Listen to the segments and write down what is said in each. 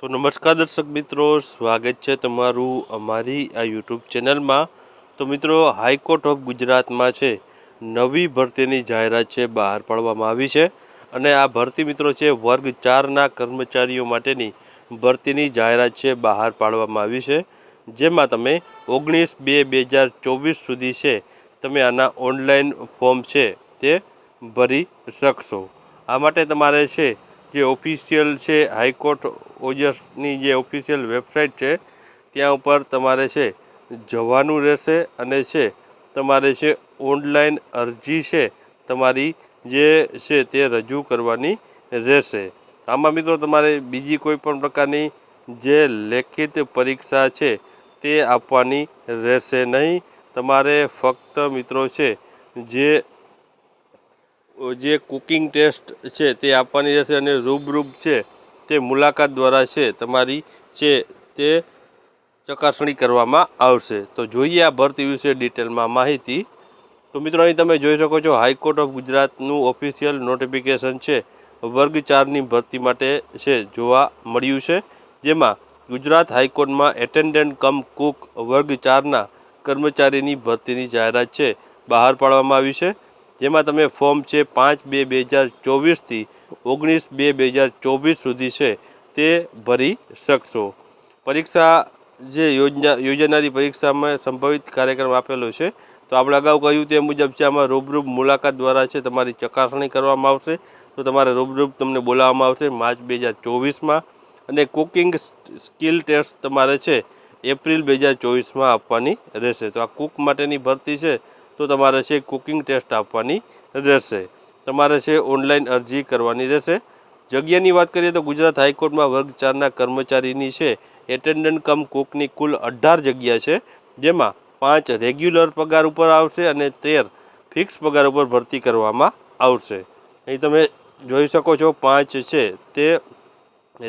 તો નમસ્કાર દર્શક મિત્રો, સ્વાગત છે તમારું અમારી આ યુટ્યુબ ચેનલમાં. તો મિત્રો હાઈકોર્ટ ઓફ ગુજરાતમાં છે. નવી ભરતીની જાહેરાત છે, બહાર પાડવામાં આવી છે. અને આ ભરતી મિત્રો છે, વર્ગ ચારના કર્મચારીઓ માટેની ભરતીની જાહેરાત છે, બહાર પાડવામાં આવી છે. જેમાં તમે ઓગણીસ બે બે હજાર ચોવીસ સુધી છે, તમે આના ઓનલાઈન ફોર્મ છે, તે ભરી શકશો. આ માટે તમારે છે જે ઓફિશિયલ છે હાઈકોર્ટ ઓજસની જે ઓફિશિયલ વેબસાઇટ છે, ત્યાં ઉપર તમારે છે, જવાનું રહેશે અને છે, તમારે છે ઓનલાઈન અરજી છે, તમારી જે છે તે રજૂ કરવાની રહેશે. આમાં મિત્રો તમારે બીજી કોઈ પણ પ્રકારની જે લેખિત પરીક્ષા છે, તે આપવાની રહેશે નહીં. તમારે ફક્ત મિત્રો છે, જે જે કુકિંગ ટેસ્ટ છે તે આપવાની રહેશે અને રૂબરૂબ છે તે મુલાકાત દ્વારા છે તમારી છે તે ચકાસણી કરવામાં આવશે. તો જોઈએ આ ભરતી વિશે ડિટેલમાં માહિતી. તો મિત્રો અહીં તમે જોઈ શકો છો હાઈકોર્ટ ઓફ ગુજરાતનું ઓફિશિયલ નોટિફિકેશન છે. વર્ગ ચારની ભરતી માટે છે જોવા મળ્યું છે. જેમાં ગુજરાત હાઈકોર્ટમાં એટેન્ડન્ટ કમ કુક વર્ગ ચારના કર્મચારીની ભરતીની જાહેરાત છે. બહાર પાડવામાં આવી છે. જેમાં તમે ફોર્મ છે પાંચ બે બે હજાર ચોવીસથી ઓગણીસ બે બે હજાર ચોવીસ સુધી છે તે ભરી શકશો. પરીક્ષા જે યોજના યોજાનારી પરીક્ષામાં સંભવિત કાર્યક્રમ આપેલો છે, તો આપણે અગાઉ કહ્યું તે મુજબ છે આમાં રૂબરૂબ મુલાકાત દ્વારા છે તમારી ચકાસણી કરવામાં આવશે. તો તમારે રૂબરૂબ તમને બોલાવવામાં આવશે માર્ચ બે હજાર ચોવીસમાં અને કુકિંગ સ્કિલ ટેસ્ટ તમારે છે એપ્રિલ બે હજાર ચોવીસમાં આપવાની રહેશે. તો આ કુક માટેની ભરતી છે તો તમારે છે કુકિંગ ટેસ્ટ આપવાની રહેશે. તમારે છે ઓનલાઈન અરજી કરવાની રહેશે. જગ્યાની વાત કરીએ તો ગુજરાત હાઈકોર્ટમાં વર્ગ ચારના કર્મચારીની છે એટેન્ડન્ટ કમ કુકની કુલ અઢાર જગ્યા છે, જેમાં પાંચ રેગ્યુલર પગાર ઉપર આવશે અને તેર ફિક્સ પગાર ઉપર ભરતી કરવામાં આવશે. અહીં તમે જોઈ શકો છો પાંચ છે તે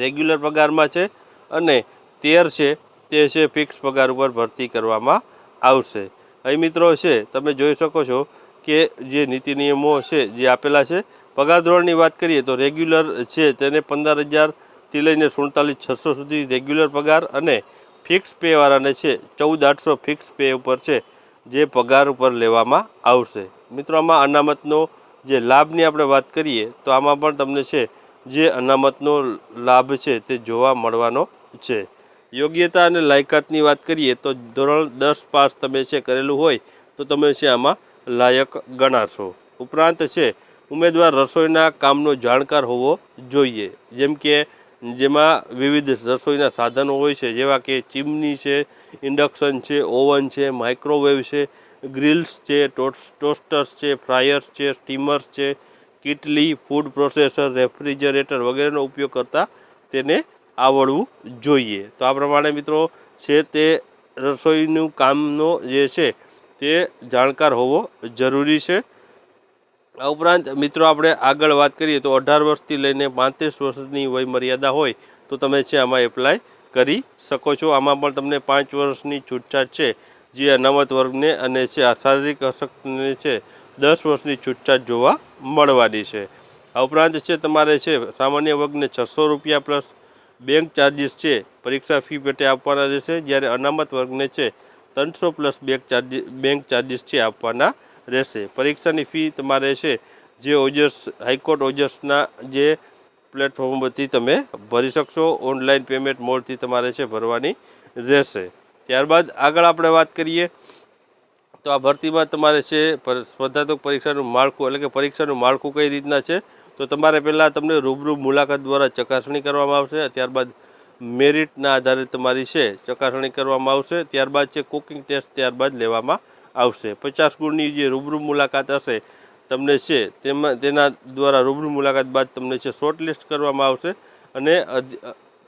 રેગ્યુલર પગારમાં છે અને તેર છે તે છે ફિક્સ પગાર ઉપર ભરતી કરવામાં આવશે. અહીં મિત્રો છે, તમે જોઈ શકો છો કે જે નીતિ નિયમો છે, જે આપેલા છે, પગાર ધોરણની વાત કરીએ તો રેગ્યુલર છે તેને પંદર હજારથી લઈને સુડતાલીસ છસો સુધી રેગ્યુલર પગાર અને ફિક્સ પેવાળાને છે, ચૌદ આઠસો ફિક્સ પે ઉપર છે, જે પગાર ઉપર લેવામાં આવશે. મિત્રો, આમાં અનામતનો જે લાભની આપણે વાત કરીએ, તો આમાં પણ તમને છે, જે અનામતનો લાભ છે તે જોવા મળવાનો છે. યોગ્યતા અને લાયકાતની વાત કરીએ તો ધોરણ દસ પાસ તમે છે કરેલું હોય તો તમે છે આમાં લાયક ગણાશો. ઉપરાંત છે, ઉમેદવાર રસોઈના કામનો જાણકાર હોવો જોઈએ. જેમ કે જેમાં વિવિધ રસોઈના સાધનો હોય છે, જેવા કે ચીમની છે, ઇન્ડક્શન છે, ઓવન છે, માઇક્રોવેવ છે, ગ્રીલ્સ છે ટોસ્ટર્સ છે, ફ્રાયર્સ છે, સ્ટીમર્સ છે, કિટલી, ફૂડ પ્રોસેસર, રેફ્રિજરેટર વગેરેનો ઉપયોગ કરતા તેને આવડવું જોઈએ. તો આ પ્રમાણે મિત્રો છે તે રસોઈનું કામનો જે છે તે જાણકાર હોવો જરૂરી છે. આ ઉપરાંત મિત્રો આપણે આગળ વાત કરીએ તો અઢાર વર્ષથી લઈને પાંત્રીસ વર્ષની વય મર્યાદા હોય તો તમે છે આમાં એપ્લાય કરી શકો છો. આમાં પણ તમને પાંચ વર્ષની છૂટછાટ છે જે અનામત વર્ગને અને છે શારીરિક અશક્તને છે દસ વર્ષની છૂટછાટ જોવા મળવાની છે. આ ઉપરાંત છે તમારે છે સામાન્ય વર્ગને છસો રૂપિયા પ્લસ બેંક ચાર્જિસ છે, પરીક્ષા ફી પેટે આપવાના રહેશે, જ્યારે અનામત વર્ગને છે, ત્રણસો plus bank charges bank charges છે આપવાના રહેશે. પરીક્ષાની ફી તમારે છે, જે ઓજસ, હાઈકોર્ટ ઓજર્સના જે પ્લેટફોર્મ પરથી તમે ભરી શકશો ઓનલાઈન પેમેન્ટ મોડથી તમારે છે ભરવાની રહેશે. ત્યારબાદ આગળ આપણે વાત કરીએ, તો આ ભરતીમાં તમારે છે પર- સ્પર્ધાત્મક પરીક્ષાનું માળખું, એટલે કે પરીક્ષાનું માળખું કઈ રીતના છે? તો તમારે પહેલાં તમને રૂબરૂ મુલાકાત દ્વારા ચકાસણી કરવામાં આવશે, ત્યારબાદ મેરિટના આધારે તમારી છે ચકાસણી કરવામાં આવશે, ત્યારબાદ છે કુકિંગ ટેસ્ટ ત્યારબાદ લેવામાં આવશે. પચાસ ગુણની જે રૂબરૂ મુલાકાત હશે તમને છે, તેમાં, તેના દ્વારા રૂબરૂ મુલાકાત બાદ તમને છે શોર્ટ લિસ્ટ કરવામાં આવશે અને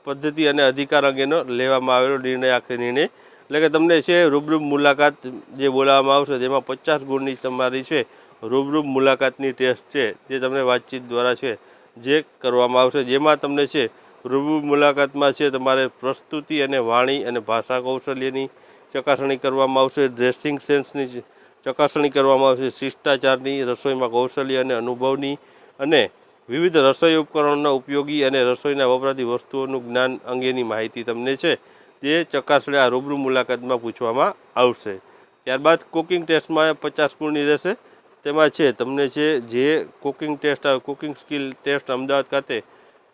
પદ્ધતિ અને અધિકાર અંગેનો લેવામાં આવેલો નિર્ણય આખરે નિર્ણય. એટલે કે તમને છે રૂબરૂ મુલાકાત જે બોલાવવામાં આવશે, તેમાં પચાસ ગુણની તમારી છે રૂબરૂ મુલાકાતની ટેસ્ટ છે જે તમને વાતચીત દ્વારા છે, જે કરવામાં આવશે, જેમાં તમને છે રૂબરૂ મુલાકાતમાં છે, તમારે પ્રસ્તુતિ અને વાણી અને ભાષા કૌશલ્યની ચકાસણી કરવામાં આવશે ડ્રેસિંગ સેન્સની ચકાસણી કરવામાં આવશે, શિષ્ટાચારની રસોઈમાં કૌશલ્ય અને અનુભવની અને વિવિધ રસોઈ ઉપકરણોના ઉપયોગી અને રસોઈના વપરાતી વસ્તુઓનું જ્ઞાન અંગેની માહિતી તમને છે તે ચકાસણી આ રૂબરૂ મુલાકાતમાં પૂછવામાં આવશે. ત્યારબાદ કુકિંગ ટેસ્ટમાં પચાસ ગુણની રહેશે. તેમાં છે, તમને છે, જે cooking test cooking skill test Ahmedabad ખાતે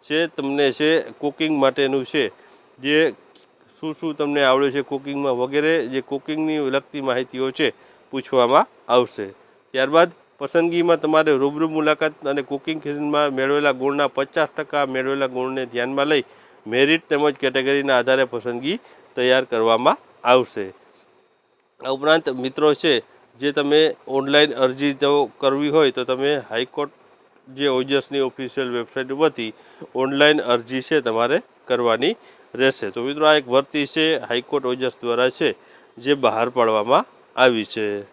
છે, તમને છે કુકિંગ માટેનું છે, જે શું શું તમને આવડે છે કુકિંગમાં વગેરે, જે કુકિંગની લગતી માહિતીઓ છે, પૂછવામાં આવશે. ત્યારબાદ પસંદગીમાં તમારે રૂબરૂ મુલાકાત અને કુકિંગ ખીરમાં મેળવેલા ગુણના પચાસ ટકા મેળવેલા ગુણને ધ્યાનમાં લઈ મેરિટ તેમજ કેટેગરીના આધારે પસંદગી તૈયાર કરવામાં આવશે. આ ઉપરાંત મિત્રો છે જે તમે ઓનલાઈન અરજી તો કરવી હોય તો તમે હાઈકોર્ટ જે ઓજસની ઓફિશિયલ વેબસાઇટ ઉપરથી ઓનલાઈન અરજી છે તમારે કરવાની રહેશે. તો મિત્રો આ એક ભરતી છે હાઈકોર્ટ ઓજસ દ્વારા છે, જે બહાર પાડવામાં આવી છે.